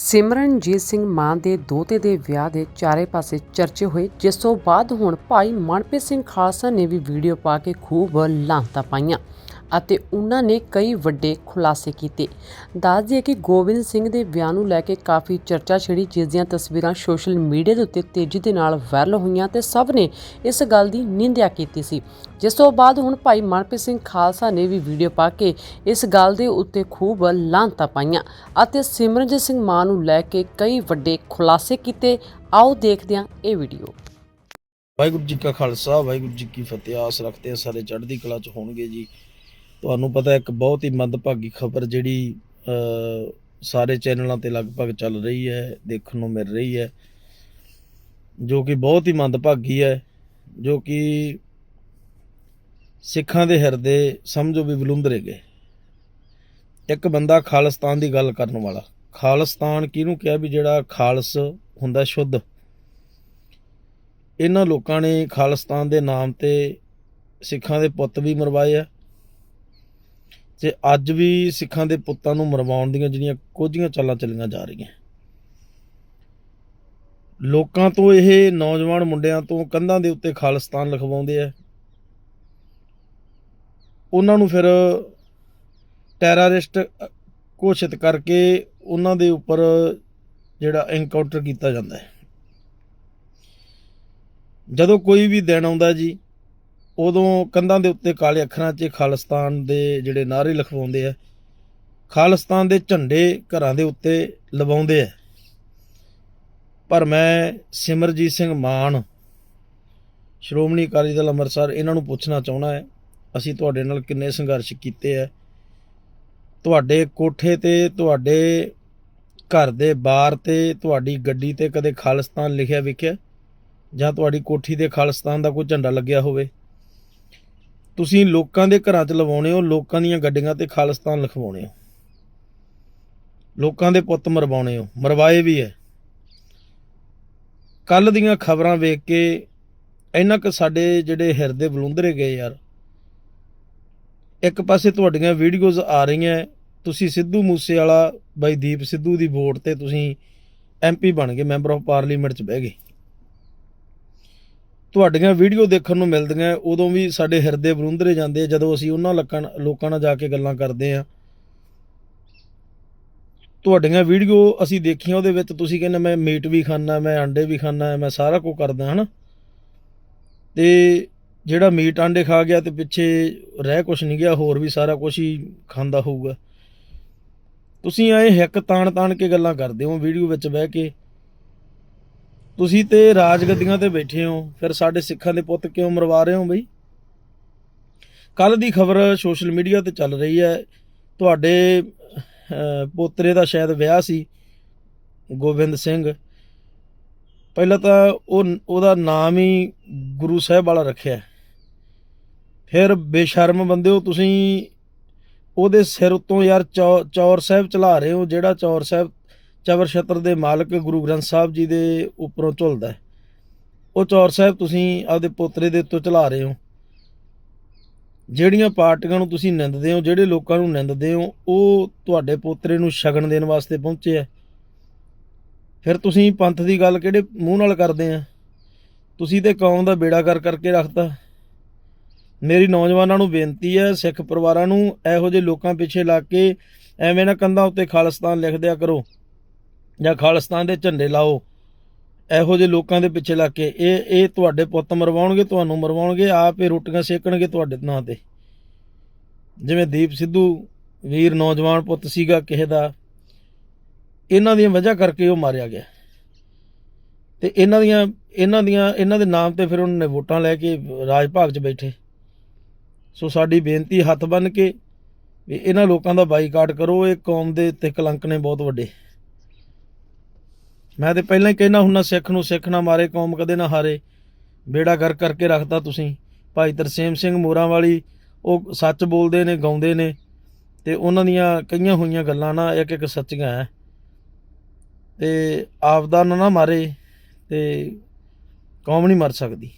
ਸਿਮਰਨਜੀਤ ਸਿੰਘ ਮਾਨ ਦੇ ਦੋਤੇ ਦੇ ਵਿਆਹ ਦੇ ਚਾਰੇ ਪਾਸੇ ਚਰਚੇ ਹੋਏ, ਜਿਸ ਤੋਂ ਬਾਅਦ ਹੁਣ ਭਾਈ ਮਨਪ੍ਰੀਤ ਸਿੰਘ ਖਾਲਸਾ ਨੇ ਵੀ ਵੀਡੀਓ ਪਾ ਕੇ ਖੂਬ ਲਾਂਤਾਂ ਪਾਈਆਂ। ਅਤੇ ਉਹਨਾਂ ਨੇ ਕਈ ਵੱਡੇ ਖੁਲਾਸੇ ਕੀਤੇ। ਦੱਸ ਦਈਏ ਕਿ ਗੋਬਿੰਦ ਸਿੰਘ ਦੇ ਵਿਆਹ ਨੂੰ ਲੈ ਕੇ ਕਾਫੀ ਚਰਚਾ ਛਿੜੀ, ਜਿਸ ਦੀਆਂ ਤਸਵੀਰਾਂ ਸੋਸ਼ਲ ਮੀਡੀਆ ਦੇ ਉੱਤੇ ਤੇਜ਼ੀ ਦੇ ਨਾਲ ਵਾਇਰਲ ਹੋਈਆਂ ਤੇ ਸਭ ਨੇ ਇਸ ਗੱਲ ਦੀ ਨਿੰਦਿਆ ਕੀਤੀ ਸੀ। ਜਿਸ ਤੋਂ ਬਾਅਦ ਹੁਣ ਭਾਈ ਮਨਪ੍ਰੀਤ ਸਿੰਘ ਖਾਲਸਾ ਨੇ ਵੀ ਵੀਡੀਓ ਪਾ ਕੇ ਇਸ ਗੱਲ ਦੇ ਉੱਤੇ ਖੂਬ ਲਾਂਤਾਂ ਪਾਈਆਂ ਅਤੇ ਸਿਮਰਨਜੀਤ ਸਿੰਘ ਮਾਨ ਨੂੰ ਲੈ ਕੇ ਕਈ ਵੱਡੇ ਖੁਲਾਸੇ ਕੀਤੇ। ਆਓ ਦੇਖਦੇ ਹਾਂ ਇਹ ਵੀਡੀਓ। ਵਾਹਿਗੁਰੂ ਜੀ ਕਾ ਖਾਲਸਾ, ਵਾਹਿਗੁਰੂ ਜੀ ਕੀ ਫਤਿਹ। ਆਸ ਰੱਖਦੇ ਹਾਂ ਸਾਰੇ ਚੜ੍ਹਦੀ ਕਲਾ ਚ ਹੋਣਗੇ ਜੀ। ਤੁਹਾਨੂੰ ਪਤਾ ਇੱਕ ਬਹੁਤ ਹੀ ਮੰਦਭਾਗੀ ਖਬਰ ਜਿਹੜੀ ਸਾਰੇ ਚੈਨਲਾਂ ਤੇ ਲਗਭਗ ਚੱਲ ਰਹੀ ਹੈ, ਦੇਖਣ ਨੂੰ ਮਿਲ ਰਹੀ ਹੈ, ਜੋ ਕਿ ਬਹੁਤ ਹੀ ਮੰਦਭਾਗੀ ਹੈ, ਜੋ ਕਿ ਸਿੱਖਾਂ ਦੇ ਹਿਰਦੇ ਸਮਝੋ ਵੀ ਬਲੁੰਦਰੇ ਗਏ। ਇੱਕ ਬੰਦਾ ਖਾਲਿਸਤਾਨ ਦੀ ਗੱਲ ਕਰਨ ਵਾਲਾ, ਖਾਲਿਸਤਾਨ ਕਿਹਨੂੰ ਕਿਹਾ ਵੀ ਜਿਹੜਾ ਖਾਲਸ ਹੁੰਦਾ ਸ਼ੁੱਧ? ਇਹਨਾਂ ਲੋਕਾਂ ਨੇ ਖਾਲਿਸਤਾਨ ਦੇ ਨਾਮ ਤੇ ਸਿੱਖਾਂ ਦੇ ਪੁੱਤ ਵੀ ਮਰਵਾਏ ਆ ਤੇ ਅੱਜ ਵੀ ਸਿੱਖਾਂ ਦੇ ਪੁੱਤਾਂ ਨੂੰ ਮਰਵਾਉਣ ਦੀਆਂ ਜਿਹੜੀਆਂ ਕੋਝੀਆਂ ਚਾਲਾਂ ਚੱਲੀਆਂ ਜਾ ਰਹੀਆਂ। ਲੋਕਾਂ ਤੋਂ ਇਹ ਨੌਜਵਾਨ ਮੁੰਡਿਆਂ ਤੋਂ ਕੰਧਾਂ ਦੇ ਉੱਤੇ ਖਾਲਿਸਤਾਨ ਲਿਖਵਾਉਂਦੇ ਆ। ਉਹਨਾਂ ਨੂੰ ਫਿਰ ਟੈਰਰਿਸਟ ਘੋਸ਼ਿਤ ਕਰਕੇ ਉਹਨਾਂ ਦੇ ਉੱਪਰ ਜਿਹੜਾ ਐਨਕਾਊਂਟਰ ਕੀਤਾ ਜਾਂਦਾ ਹੈ। ਜਦੋਂ ਕੋਈ ਵੀ ਦਿਨ ਆਉਂਦਾ ਜੀ ਉਦੋਂ ਕੰਧਾਂ ਦੇ ਉੱਤੇ ਕਾਲੇ ਅੱਖਰਾਂ 'ਚ ਖਾਲਿਸਤਾਨ ਦੇ ਜਿਹੜੇ ਨਾਅਰੇ ਲਿਖਵਾਉਂਦੇ ਆ, ਖਾਲਿਸਤਾਨ ਦੇ ਝੰਡੇ ਘਰਾਂ ਦੇ ਉੱਤੇ ਲਵਾਉਂਦੇ ਆ। ਪਰ ਮੈਂ ਸਿਮਰਜੀਤ ਸਿੰਘ ਮਾਨ, ਸ਼੍ਰੋਮਣੀ ਅਕਾਲੀ ਦਲ ਅੰਮ੍ਰਿਤਸਰ, ਇਹਨਾਂ ਨੂੰ ਪੁੱਛਣਾ ਚਾਹੁੰਦਾ ਹੈ, ਅਸੀਂ ਤੁਹਾਡੇ ਨਾਲ ਕਿੰਨੇ ਸੰਘਰਸ਼ ਕੀਤੇ ਆ? ਤੁਹਾਡੇ ਕੋਠੇ ਤੇ, ਤੁਹਾਡੇ ਘਰ ਦੇ ਬਾਰ ਤੇ, ਤੁਹਾਡੀ ਗੱਡੀ ਤੇ ਕਦੇ ਖਾਲਿਸਤਾਨ ਲਿਖਿਆ ਵਿਖਿਆ? ਜਾਂ ਤੁਹਾਡੀ ਕੋਠੀ ਤੇ ਖਾਲਿਸਤਾਨ ਦਾ ਕੋਈ ਝੰਡਾ ਲੱਗਿਆ ਹੋਵੇ? ਤੁਸੀਂ ਲੋਕਾਂ ਦੇ ਘਰਾਂ 'ਚ ਲਵਾਉਣੇ ਹੋ, ਲੋਕਾਂ ਦੀਆਂ ਗੱਡੀਆਂ ਤੇ ਖਾਲਿਸਤਾਨ ਲਿਖਵਾਉਣੇ ਹੋ। ਲੋਕਾਂ ਦੇ ਪੁੱਤ ਮਰਵਾਉਣੇ ਹੋ, ਮਰਵਾਏ ਵੀ ਹੈ ਕੱਲ ਦੀਆਂ ਖਬਰਾਂ ਵੇਖ ਕੇ ਇੰਨਾ ਕੁ ਸਾਡੇ ਜਿਹੜੇ ਹਿਰਦੇ ਬਲੁੰਦਰੇ ਗਏ ਯਾਰ। ਇੱਕ ਪਾਸੇ ਤੁਹਾਡੀਆਂ ਵੀਡੀਓਜ਼ ਆ ਰਹੀਆਂ, ਤੁਸੀਂ ਸਿੱਧੂ ਮੂਸੇ ਵਾਲਾ ਬਾਈ ਦੀਪ ਸਿੱਧੂ ਦੀ ਵੋਟ ਤੇ ਤੁਸੀਂ ਐਮਪੀ ਬਣ ਗਏ, ਮੈਂਬਰ ਆਫ ਪਾਰਲੀਮੈਂਟ 'ਚ ਬਹਿ ਗਏ। ਤੁਹਾਡੀਆਂ ਵੀਡੀਓ ਦੇਖਣ ਨੂੰ ਮਿਲਦੀਆਂ, ਉਦੋਂ ਵੀ ਸਾਡੇ ਹਿਰਦੇ ਬਰੁੰਦਰੇ ਜਾਂਦੇ ਆ, ਜਦੋਂ ਅਸੀਂ ਉਹਨਾਂ ਲੱਕਾਂ ਲੋਕਾਂ ਨਾਲ ਜਾ ਕੇ ਗੱਲਾਂ ਕਰਦੇ ਆ। ਤੁਹਾਡੀਆਂ ਵੀਡੀਓ ਅਸੀਂ ਦੇਖੀਆਂ, ਉਹਦੇ ਵਿੱਚ ਤੁਸੀਂ ਕਹਿੰਦੇ, ਮੈਂ ਮੀਟ ਵੀ ਖਾਣਾ ਮੈਂ ਅੰਡੇ ਵੀ ਖਾਣਾ ਮੈਂ ਸਾਰਾ ਕੁਝ ਕਰਦਾ, ਹਨਾ? ਤੇ ਜਿਹੜਾ ਮੀਟ ਆਂਡੇ ਖਾ ਗਿਆ ਤੇ ਪਿੱਛੇ ਰਹਿ ਕੁਛ ਨਹੀਂ ਗਿਆ, ਹੋਰ ਵੀ ਸਾਰਾ ਕੁਝ ਹੀ ਖਾਂਦਾ ਹੋਊਗਾ। ਤੁਸੀਂ ਐ ਹਿੱਕ ਤਾਣ ਤਾਣ ਕੇ ਗੱਲਾਂ ਕਰਦੇ ਹੋ ਵੀਡੀਓ ਵਿੱਚ ਬਹਿ ਕੇ। ਤੁਸੀਂ ਤੇ ਰਾਜਗੱਦੀਆਂ ਤੇ ਬੈਠੇ ਹੋ, ਫਿਰ ਸਾਡੇ ਸਿੱਖਾਂ ਦੇ ਪੁੱਤ ਕਿਉਂ ਮਰਵਾ ਰਹੇ ਹੋ ਬਈ? ਕੱਲ ਦੀ ਖਬਰ ਸੋਸ਼ਲ ਮੀਡੀਆ ਤੇ ਚੱਲ ਰਹੀ ਹੈ। ਤੁਹਾਡੇ ਪੋਤਰੇ ਦਾ ਸ਼ਾਇਦ ਵਿਆਹ ਸੀ, ਗੋਬਿੰਦ ਸਿੰਘ। ਪਹਿਲਾਂ ਤਾਂ ਉਹ, ਉਹਦਾ ਨਾਮ ਹੀ ਗੁਰੂ ਸਾਹਿਬ ਵਾਲਾ ਰੱਖਿਆ ਫਿਰ ਬੇਸ਼ਰਮ ਬੰਦੇ ਹੋ ਤੁਸੀਂ, ਉਹਦੇ ਸਿਰ ਉੱਤੋਂ ਯਾਰ ਚੌ- ਚੌਰ ਸਾਹਿਬ ਚਲਾ ਰਹੇ ਹੋ, ਜਿਹੜਾ ਚੌਰ ਸਾਹਿਬ ਚਵਰ ਛਤਰ ਦੇ ਮਾਲਕ ਗੁਰੂ ਗ੍ਰੰਥ ਸਾਹਿਬ ਜੀ ਦੇ ਉੱਪਰੋਂ ਝੁਲਦਾ ਹੈ। ਉਹ ਚੌਰ ਸਾਹਿਬ, ਤੁਸੀਂ ਆਪਦੇ ਪੋਤਰੇ ਦੇ ਉੱਤੋਂ ਚਲਾ ਰਹੇ ਹੋ। ਜਿਹੜੀਆਂ ਪਾਰਟੀਆਂ ਨੂੰ ਤੁਸੀਂ ਨਿੰਦਦੇ ਹੋ, ਜਿਹੜੇ ਲੋਕਾਂ ਨੂੰ ਨਿੰਦਦੇ ਹੋ, ਉਹ ਤੁਹਾਡੇ ਪੋਤਰੇ ਨੂੰ ਸ਼ਗਨ ਦੇਣ ਵਾਸਤੇ ਪਹੁੰਚੇ ਆ। ਫਿਰ ਤੁਸੀਂ ਪੰਥ ਦੀ ਗੱਲ ਕਿਹੜੇ ਮੂੰਹ ਨਾਲ ਕਰਦੇ ਆ? ਤੁਸੀਂ ਤੇ ਕੌਮ ਦਾ ਬੇੜਾ ਕਰ ਕਰਕੇ ਰੱਖਤਾ। ਮੇਰੀ ਨੌਜਵਾਨਾਂ ਨੂੰ ਬੇਨਤੀ ਹੈ, ਸਿੱਖ ਪਰਿਵਾਰਾਂ ਨੂੰ ਇਹੋ ਜਿਹੇ ਲੋਕਾਂ ਪਿੱਛੇ ਲੱਗ ਕੇ ਐਵੇਂ ਨਾ ਕੰਧਾਂ ਉੱਤੇ ਖਾਲਿਸਤਾਨ ਲਿਖ ਦਿਆ ਕਰੋ। ਜਾਂ ਖਾਲਿਸਤਾਨ ਦੇ ਝੰਡੇ ਲਾਓ। ਇਹੋ ਜਿਹੇ ਲੋਕਾਂ ਦੇ ਪਿੱਛੇ ਲੱਗ ਕੇ ਇਹ ਇਹ ਤੁਹਾਡੇ ਪੁੱਤ ਮਰਵਾਉਣਗੇ, ਤੁਹਾਨੂੰ ਮਰਵਾਉਣਗੇ, ਆਪ ਇਹ ਰੋਟੀਆਂ ਸੇਕਣਗੇ ਤੁਹਾਡੇ ਨਾਂ ਤੇ। ਜਿਵੇਂ ਦੀਪ ਸਿੱਧੂ ਵੀਰ ਨੌਜਵਾਨ ਪੁੱਤ ਸੀਗਾ ਕਿਸੇ ਦਾ, ਇਹਨਾਂ ਦੀਆਂ ਵਜ੍ਹਾ ਕਰਕੇ ਉਹ ਮਾਰਿਆ ਗਿਆ। ਤੇ ਇਹਨਾਂ ਦੀਆਂ ਇਹਨਾਂ ਦੀਆਂ, ਇਹਨਾਂ ਦੇ ਨਾਮ ਤੇ ਫਿਰ ਉਹਨਾਂ ਨੇ ਵੋਟਾਂ ਲੈ ਕੇ ਰਾਜ ਭਾਗ 'ਚ ਬੈਠੇ। ਸੋ ਸਾਡੀ ਬੇਨਤੀ ਹੱਥ ਬੰਨ ਕੇ ਵੀ ਇਹਨਾਂ ਲੋਕਾਂ ਦਾ ਬਾਈਕਾਟ ਕਰੋ, ਇਹ ਕੌਮ ਦੇ ਤੇ ਕਲੰਕ ਨੇ ਬਹੁਤ ਵੱਡੇ। ਮੈਂ ਤੇ ਪਹਿਲਾਂ ਹੀ ਕਹਿਣਾ ਹੁੰਨਾ ਸਿੱਖ ਨੂੰ ਸਿੱਖ ਨਾ ਮਾਰੇ, ਕੌਮ ਕਦੇ ਨਾ ਹਾਰੇ। ਬੇੜਾ ਗਰ ਕਰਕੇ ਰੱਖਦਾ ਤੁਸੀਂ। ਭਾਈ ਤਰਸੇਮ ਸਿੰਘ ਮੋਰਾਂ ਵਾਲੀ, ਉਹ ਸੱਚ ਬੋਲਦੇ ਨੇ, ਗਾਉਂਦੇ ਨੇ। ਤੇ ਉਹਨਾਂ ਦੀਆਂ ਕਈਆਂ ਹੋਈਆਂ ਗੱਲਾਂ ਨਾ ਇੱਕ ਇੱਕ ਸੱਚੀਆਂ ਹੈ ਤੇ ਆਪਦਾ ਨਾ ਨਾ ਮਾਰੇ ਤੇ ਕੌਮ ਨਹੀਂ ਮਰ ਸਕਦੀ।